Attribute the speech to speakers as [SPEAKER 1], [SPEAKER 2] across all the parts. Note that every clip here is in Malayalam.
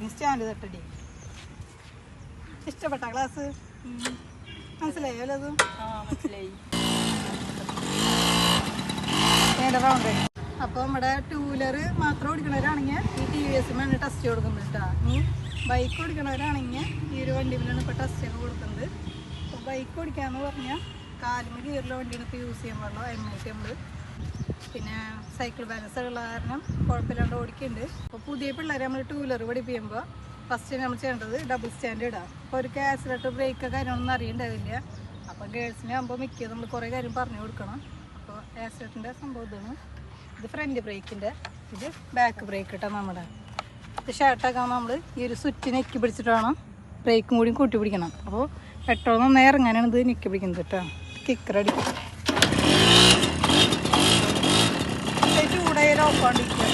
[SPEAKER 1] നീ സ്റ്റാൻഡ് തട്ടടി. ഇഷ്ടപ്പെട്ട ക്ലാസ് മനസ്സിലായോ വല്ലതും
[SPEAKER 2] ആ മനസ്സിലായി.
[SPEAKER 1] റൗണ്ട് അപ്പോൾ നമ്മുടെ ടൂ വീലർ മാത്രം ഓടിക്കണവരാണെങ്കിൽ ഈ ടി വി എസ് ടെസ്റ്റ് കൊടുക്കുന്നത് കേട്ടോ ബൈക്ക് ഓടിക്കണവരാണെങ്കിൽ ഈ ഒരു വണ്ടിയിലാണ് ഇപ്പോൾ ടെസ്റ്റ് ഒക്കെ കൊടുക്കുന്നത്. അപ്പോൾ ബൈക്ക് ഓടിക്കാന്ന് പറഞ്ഞാൽ കാലിന് ഗിയറിലെ വണ്ടിയാണ് ഇപ്പോൾ യൂസ് ചെയ്യാൻ പാടുള്ളൂ ടി ഉണ്ട് പിന്നെ സൈക്കിൾ ബാലൻസ് ഉള്ള കാരണം കുഴപ്പമില്ലാണ്ട് ഓടിക്കുന്നുണ്ട്. അപ്പോൾ പുതിയ പിള്ളേരെ നമ്മൾ ടൂ വീലർ പഠിപ്പിക്കുമ്പോൾ ഫസ്റ്റ് നമ്മൾ ചെയ്യേണ്ടത് ഡബിൾ സ്റ്റാൻഡ് ഇടാം. അപ്പോൾ ഒരു ആക്സിലേറ്റർ ബ്രേക്ക് കാര്യങ്ങളൊന്നും അറിയണ്ടാവില്ല. അപ്പോൾ ഗേൾസിനെ ആകുമ്പോൾ മിക്ക നമ്മൾ കുറേ കാര്യം പറഞ്ഞു കൊടുക്കണം. അപ്പോൾ ആക്സിലേറ്ററിന്റെ സംഭവം ഇതാണ്. ഇത് ഫ്രണ്ട് ബ്രേക്കിന്റെ ഇത് ബാക്ക് ബ്രേക്ക് ഇട്ടാൽ നമ്മുടെ. ഇത് ഷർട്ടാക്കാൻ നമ്മൾ ഈ ഒരു സ്വിച്ച് നെക്കി പിടിച്ചിട്ട് വേണം ബ്രേക്കും കൂടി കൂട്ടി പിടിക്കണം. അപ്പോൾ പെട്രോൾ നന്നായി ഇറങ്ങാനാണ് ഇത് നെക്കി പിടിക്കുന്നത് കേട്ടോ. കിക്കർ അടിക്കും ചൂടായാലും ഓഫാണ്ടിരിക്കുക നമ്മുടെ വണ്ടിയുടെ ആക്സിഡന്റ് ഫ്രണ്ടിലേക്ക് ആകുമ്പോൾ കീഴ് കൂടും കൂടം പറയാം ടയർ ഓർമ്മയില്ല പതുക്കെ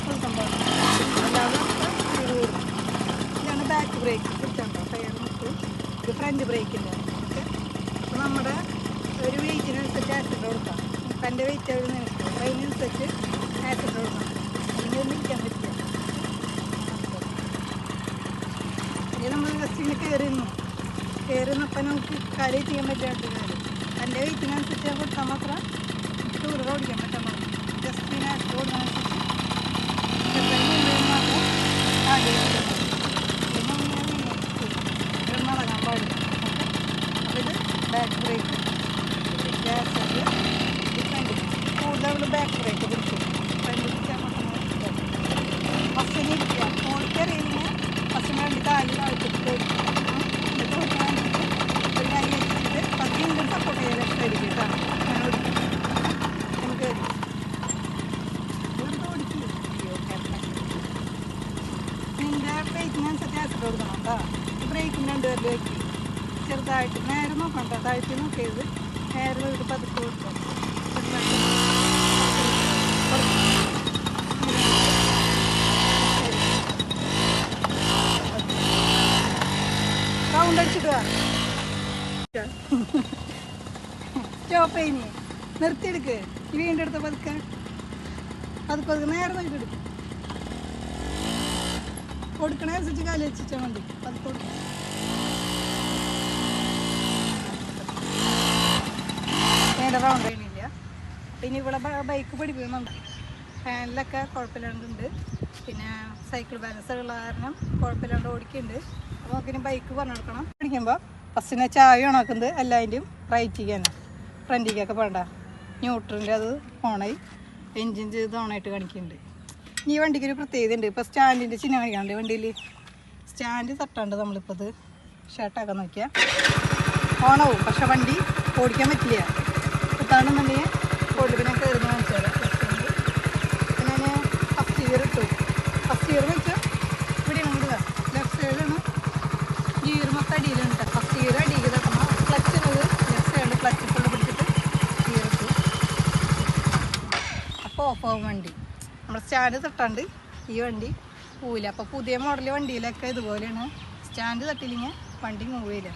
[SPEAKER 1] ഫുൾ സംഭവം അല്ലാതെ കൂടും ഇതാണ് ബാക്ക് ബ്രേക്ക് കിട്ടുന്നുണ്ടോ ടയർ മുട്ട് ഇത് ഫ്രണ്ട് ബ്രേക്കിന്റെ ഓക്കെ നമ്മുടെ ഒരു വെയിറ്റിനനുസരിച്ച് ആക്സിഡന്റ് കൊടുക്കാം എന്റെ വെയിറ്റ് നിനക്ക് അപ്പോൾ അതിനനുസരിച്ച് ആക്സിഡന്റ് കൊടുക്കണം അല്ലെങ്കിൽ നിൽക്കാൻ പറ്റില്ല ഇനി നമ്മൾ കയറുന്നു കയറുന്നപ്പം നമുക്ക് കാര്യം ചെയ്യാൻ പറ്റാത്ത കാര്യം. എന്റെ വെയിറ്റിനനുസരിച്ച് കൊടുത്താൽ മാത്രം ടൂർ ഓടിക്കാൻ പറ്റാൻ പാടില്ല ജസ്റ്റ് ഇങ്ങനെ ഓടുന്നതനുസരിച്ച് മാത്രം ആദ്യം പിന്നെ ഇങ്ങനെ പാടില്ല. അപ്പോൾ ഇത് ബാക്ക് ബ്രേക്ക് ഗ്യാസ് കൂടുതൽ ബാക്ക് ബ്രേക്ക് പിടിക്കും ഫ്രണ്ട് പിടിക്കാൻ ഫസ്റ്റ് ഇരിക്കുക ഓടിക്കറിയില്ല ഫസ്റ്റ് വേണ്ടി കാലിൽ താഴ്ത്തിട്ട് എന്നിട്ട് ഓടിക്കാൻ ഒരു കൈ വെച്ചിട്ട് ഫസ്റ്റ് ഇങ്ങോട്ട് സപ്പോർട്ട് ചെയ്യാൻ ലെഫ്റ്റ് ആയിരിക്കും കേട്ടോ അങ്ങനെ ഓടിക്കും നമുക്ക് വെറുതെ ഓടിക്കില്ല അയ്യോ കേട്ടോ നിന്റെ ബ്രേക്കിനനുസരിച്ച് ആസിഡ് കൊടുക്കണം കേട്ടോ ബ്രേക്കിന് രണ്ട് പേരിൽ വെക്കി ചെറുതായിട്ട് നേരെ നോക്കണ്ട താഴ്ത്തി നോക്കിയത് നേരെ ഒരു പതുക്കെ കൊടുക്കാം സൗണ്ട് അടിച്ചിട്ട് സ്റ്റോപ്പ് ചെയ്യുന്നേ. നിർത്തിയെടുക്ക്. വീണ്ടും എടുത്ത പതുക്കെ. പതുക്കെ നേരെ നോക്കിയെടുക്കും കൊടുക്കണ അനുസരിച്ച് കാൽ മതി. അത് കൊടുക്കും. വേണ്ട റൗണ്ട് പിന്നെ ഇവിടെ ബൈക്ക് പഠിപ്പിക്കുന്നുണ്ട് ഫാനിലൊക്കെ കുഴപ്പമില്ലാണ്ടുണ്ട് പിന്നെ സൈക്കിൾ ബാലൻസ് ഉള്ള കാരണം കുഴപ്പമില്ലാണ്ട് ഓടിക്കുന്നുണ്ട് അപ്പോൾ നമുക്കിനി ബൈക്ക് പറഞ്ഞു കൊടുക്കണം. പഠിക്കുമ്പോൾ ഫസ്റ്റിനെ ചായ ഉണക്കുന്നത് എല്ലാതിന്റെയും റൈറ്റിക്കാണ് ഫ്രണ്ടിലേക്കൊക്കെ വേണ്ട ന്യൂട്രലിന്റെ അത് ഓണായി. എൻജിൻ ചെയ്ത് ഓണായിട്ട് കാണിക്കുന്നുണ്ട് ഈ വണ്ടിക്ക് ഒരു പ്രത്യേകത ഉണ്ട് ഇപ്പോൾ സ്റ്റാൻഡിന്റെ ചിഹ്നം കാണിക്കാണ്ട് വണ്ടിയിൽ സ്റ്റാൻഡ് തട്ടാണ്ട് നമ്മളിപ്പോൾ ഇത് ഷർട്ടാക്കാൻ നോക്കിയാൽ ഓണാവും. പക്ഷെ വണ്ടി ഓടിക്കാൻ പറ്റില്ല. കുത്താണെന്നുണ്ടെങ്കിൽ ഓടി പിന്നെ കയറുന്ന കാണിച്ചാൽ പിന്നെ ഫസ്റ്റ് ഇയർ ഇട്ടു. ഫസ്റ്റ് ഇയർ വെച്ചാൽ ഇവിടെ ഉണ്ട് ലെഫ്റ്റ് സൈഡാണ് ഗിയർ മൊത്തം അടിയിലുണ്ട് ഫസ്റ്റ് ഗിയർ അടിയിൽ തട്ടണം ക്ലച്ച് ഉള്ളത് ലെഫ്റ്റ് സൈഡ് ക്ലച്ച് ഫുള്ള് പിടിച്ചിട്ട് ഗിയർ ഇട്ടു. അപ്പോൾ ഓഫ് ആവും വണ്ടി. നമ്മൾ സ്റ്റാൻഡ് തട്ടാണ്ട് ഈ വണ്ടി പോവില്ല. അപ്പോൾ പുതിയ മോഡൽ വണ്ടിയിലൊക്കെ ഇതുപോലെയാണ്. സ്റ്റാൻഡ് തട്ടില്ലെങ്കിൽ വണ്ടി മൂവ് ചെയ്യില്ല.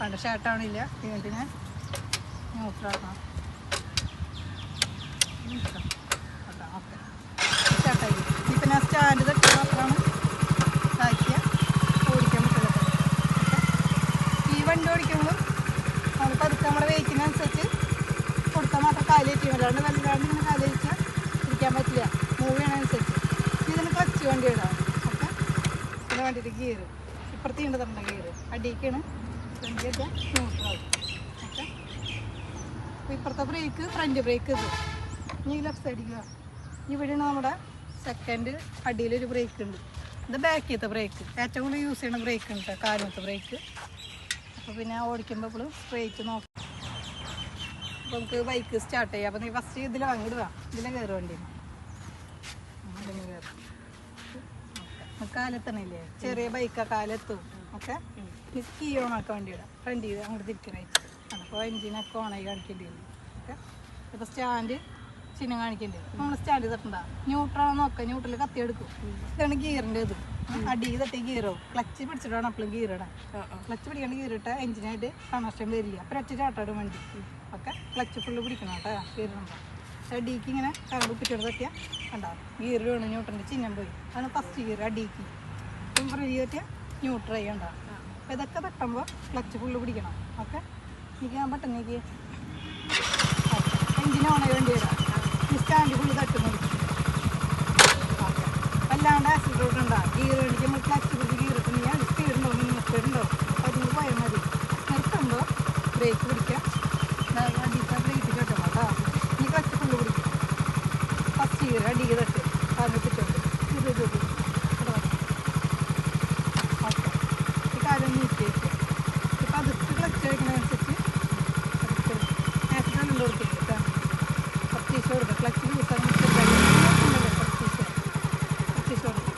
[SPEAKER 1] പണ്ട് ഷർട്ടാവണില്ല വീണ്ടും ഞാൻ ന്യൂട്രാക്കണം ഓക്കെ. ഈ വണ്ടി ഓടിക്കുമ്പോൾ നമ്മൾ പതുക്കെ കൊടുത്താൽ മാത്രം കാലേറ്റി വല്ലാണ്ട് വല്ലാണ്ട് ഇങ്ങനെ കാലേറ്റിയാൽ ഇരിക്കാൻ പറ്റില്ല. മൂവ് ചെയ്യണതനുസരിച്ച് ഇതിന് ക്ലച്ച് വണ്ടി ഇടാം. ഓക്കെ ഇതിന് വേണ്ടിയിട്ട് ഗിയർ ഇപ്പുറത്ത് ഉണ്ട് നമ്മുടെ ഗിയർ അടിക്കാണ് ഫ്രണ്ടിലൊക്കെ ന്യൂട്രാവും അപ്പോൾ ഇപ്പുറത്തെ ബ്രേക്ക് ഫ്രണ്ട് ബ്രേക്ക് ഇത്. ഇനി ലെഫ്റ്റ് സൈഡിക്കുക ഇവിടെയാണ് നമ്മുടെ സെക്കൻഡ് അടിയിലൊരു ബ്രേക്ക് ഉണ്ട്. ഇത് ബാക്കിയത്തെ ബ്രേക്ക് ഏറ്റവും കൂടുതൽ യൂസ് ചെയ്യുന്ന ബ്രേക്ക് ഉണ്ട് കേട്ടോ കാലത്തെ ബ്രേക്ക് അപ്പോൾ പിന്നെ ഓടിക്കുമ്പോൾ ഇപ്പോൾ ബ്രേക്ക് നോക്കാം. അപ്പോൾ നമുക്ക് ബൈക്ക് സ്റ്റാർട്ട് ചെയ്യാം. അപ്പോൾ നീ ഫസ്റ്റ് ഇതിൽ അങ്ങോട്ട് വാ ഇതിലെ കയറി വണ്ടി ഇതിൽ കയറും കാലെത്തണില്ലേ? ചെറിയ ബൈക്ക കാലെത്തും. ഓക്കെ കീ ഓൺ ആക്കാൻ വേണ്ടി ഇടാം ഫ്രണ്ട് ചെയ്ത് അങ്ങോട്ട് തിരിക്കണായിട്ട് അപ്പോൾ എഞ്ചിനൊക്കെ ഓണായി കാണിക്കേണ്ടി വരും. ഓക്കെ ഇപ്പോൾ സ്റ്റാൻഡ് ചിഹ്നം കാണിക്കേണ്ടി വരും. നമ്മൾ സ്റ്റാൻഡ് തട്ടണ്ട ന്യൂട്രൽ നോക്കാം. ന്യൂട്രൽ കത്തി എടുക്കും. ഇതാണ് ഗിയറിന്റെ ഇത്. അടി തട്ടി ഗീറോ ക്ലച്ച് പിടിച്ചിട്ടാണ് അപ്പോഴും ഗീറിടാൻ ക്ലച്ച് പിടിക്കാണ്ട് ഗീറിട്ട എഞ്ചിനായിട്ട് കണക്ഷൻ വരില്ല. അപ്പം ഒറ്റ ചാട്ടാടും വണ്ടി. ഓക്കെ ക്ലച്ച് ഫുള്ള് പിടിക്കണം കേട്ടോ ഗീറുമ്പോൾ അടിക്ക് ഇങ്ങനെ പിറ്റോട് തട്ടിയാൽ ഉണ്ടാവും ഗീർ വീണ് ന്യൂട്രന്റെ ചിഹ്നം പോയി. അതാണ് ഫസ്റ്റ് ഗീർ അടിക്ക് ഫ്രണ്ട് തട്ടിയാൽ ന്യൂട്രൈ ഉണ്ടാവും അപ്പം ഇതൊക്കെ തട്ടുമ്പോൾ ക്ലച്ച് ഫുള്ള് പിടിക്കണം. ഓക്കെ? ഞാൻ ബട്ടൺ നീക്കി എഞ്ചിൻ ഓണായി വേണ്ടി വരാം. ഈ സ്റ്റാൻഡ് ഫുള്ള് തട്ടുന്നു അല്ലാണ്ട് ആക്സിഡന്റ് ഉണ്ടാവും ഗീർ അടിക്കുമ്പോൾ ക്ലച്ച് പിടിച്ച് അത് സ്പീഡ് ഉണ്ടാവും മിനിമം സ്പീഡ് ഉണ്ടാവും അതിന് പോയാൽ മതി നിർത്തുമ്പോൾ ബ്രേക്ക് പിടിക്കാം അടിക്കാൻ ബ്രേക്ക് കെട്ടണം കേട്ടോ ഇനി ക്ലച്ച് ഫുള്ള് പിടിക്കും ഫസ്റ്റ് ഗീർ അടി തട്ട് അതിന് പിറ്റുണ്ട് ഇത് ഇത് ഇത് ഓക്കെ ഈ കാലം നീക്കി വയ്ക്കുക ഇപ്പം അത് ക്ലച്ച് വയ്ക്കുന്നതനുസരിച്ച് ആക്സിഡന്റ് ഉണ്ട് കൊടുക്കുക കേട്ടോ പത്തീസ് കൊടുക്കുക ക്ലച്ച് ലൂസ് ആകുമ്പോൾ പത്തീസ് പത്തീസ് കൊടുക്കുക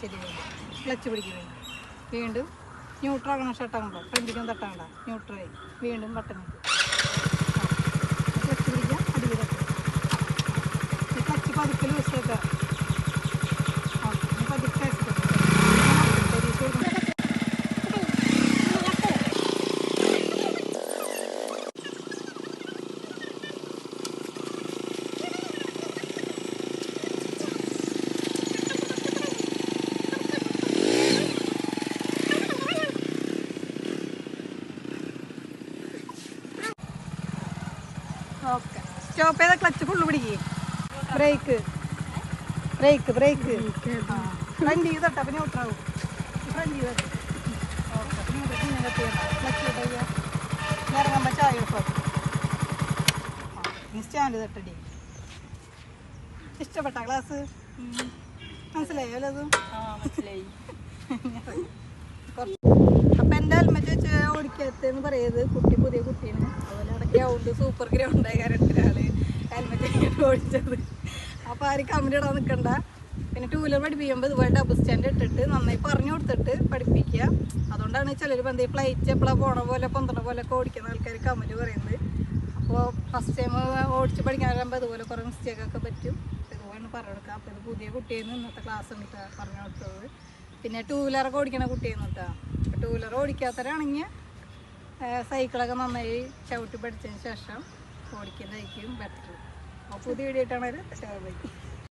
[SPEAKER 1] ശരി ക്ലച്ച് പിടിക്കുന്നത് വീണ്ടും ന്യൂട്രൽ ന്യൂട്രാകണം ഷട്ടാകുമ്പോൾ ഫ്രണ്ടിലും തട്ടാണ്ട ന്യൂട്രായി വീണ്ടും. ബട്ടൺ ക്ലച്ച് പിടിക്കുക അടിപൊളി ക്ലച്ച് പതുക്കെ ലൂസ് ആക്കുക ഓക്കെ പതുക്കെ പരീക്ഷ കൊടുക്കണം ഓക്കെ സ്റ്റോപ്പ് ചെയ്ത ക്ലച്ച് ഫുള്ള് പിടിക്കേ? ബ്രേക്ക് ബ്രേക്ക് ബ്രേക്ക് ഫ്രണ്ട് ചെയ്ത് തട്ടാ പിന്നെ ഔട്ടറാവും ഫ്രണ്ട് ചെയ്ത് ഇറങ്ങുമ്പോൾ ചായ എടുക്കും സ്റ്റാൻഡ് തട്ടടി ഇഷ്ടപ്പെട്ട ക്ലാസ് മനസ്സിലായോ അല്ലതും
[SPEAKER 2] മനസ്സിലായി.
[SPEAKER 1] അപ്പൊ എന്റെ ഹെൽമെറ്റ് വെച്ച് ഓടിക്കത്തെന്ന് പറയത് കുട്ടി പുതിയ അതുപോലെ ഗ്രൗണ്ട് സൂപ്പർ ഗ്രൗണ്ട് കാരണം ഒരാൾ ഹെൽമെറ്റ് ഓടിച്ചത്. അപ്പോൾ ആരും കമ്പനി ഇടാൻ നിൽക്കണ്ട പിന്നെ ടൂ വീലർ പഠിപ്പിക്കുമ്പോൾ ഇതുപോലെ ഡബിൾ സ്റ്റാൻഡ് ഇട്ടിട്ട് നന്നായി പറഞ്ഞു കൊടുത്തിട്ട് പഠിപ്പിക്കുക. അതുകൊണ്ടാണ് ചിലർ എന്തെങ്കിലും ഫ്ലൈറ്റ് എപ്പോഴാണ് പോണ പോലെ പൊന്തണ പോലെ ഒക്കെ ഓടിക്കുന്ന ആൾക്കാർ കമന്റ് പറയുന്നത്. അപ്പോൾ ഫസ്റ്റ് ടൈം ഓടിച്ച് പഠിക്കാൻ വരുമ്പോൾ ഇതുപോലെ കുറേ മിസ്റ്റേക്ക് ഒക്കെ പറ്റും. ഇതുപോലെ പറഞ്ഞു കൊടുക്കുക. അപ്പോൾ ഇത് പുതിയ കുട്ടിയെന്ന് ഇന്നത്തെ ക്ലാസ് എന്നിട്ടാണ് പറഞ്ഞു കൊടുത്തത്. പിന്നെ ടൂ വീലറൊക്കെ ഓടിക്കണ കുട്ടിയെന്ന് കേട്ടോ ടൂ വീലർ ഓടിക്കാത്തവരാണെങ്കിൽ സൈക്കിളൊക്കെ നന്നായി ചവിട്ടി പഠിച്ചതിന് ശേഷം ഓടിക്കുന്നതായിരിക്കും ബെറ്റർ. അപ്പോൾ പുതിയ വീഡിയോ ആയിട്ടാണ്